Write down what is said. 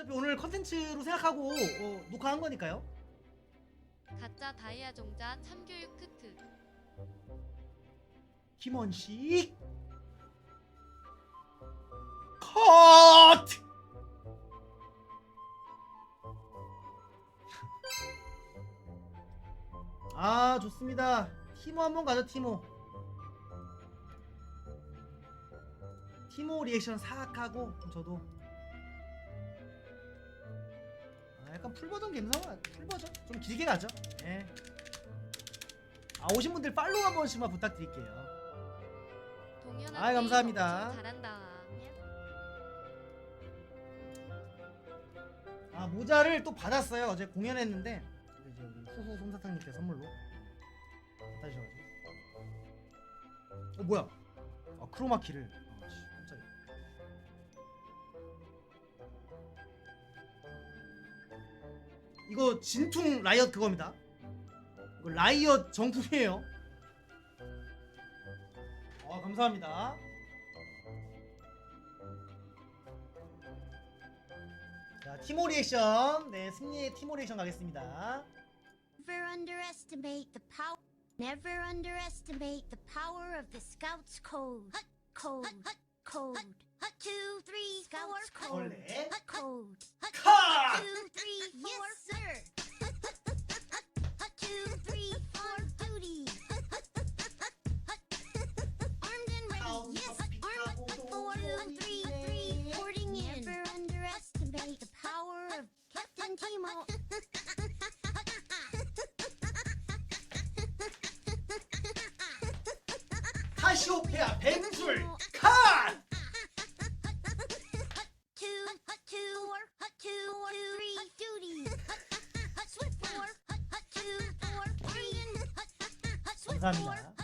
어차피 오늘 컨텐츠로 생각하고 어, 녹화한 거니까요. 가짜 다이아 종자 참교육 크크 김원식. 컷! 아 좋습니다. 티모 한번 가죠 티모. 티모 리액션 사악하고 저도 약간 풀버전 감성 풀버전? 좀 길게 가죠. 예. 아 오신 분들 팔로우 한 번씩만 부탁드릴게요. 동현아 게임 감사합니다. 엄청 잘한다. 아 모자를 또 받았어요. 어제 공연했는데. 이제 우리 후후 솜사탕님께 선물로 갖다 주셔가지고. 어 뭐야? 아 크로마키를 이거 진퉁 라이엇 그겁니다 이거 라이엇 정품이에요 아 감사합니다 자 티모 리액션 네 승리의 티모 리액션 가겠습니다 Never underestimate the power. Never underestimate the power of the Scouts Code. Code. Code. Two, three, Scouts Code. 원래 Four, three, three, reporting in. Never underestimate the power of Captain Timo. 카시오페아 벤술 카 two, two, two, three, duty. Swift four, two, four, three. Swift four, 감사합니다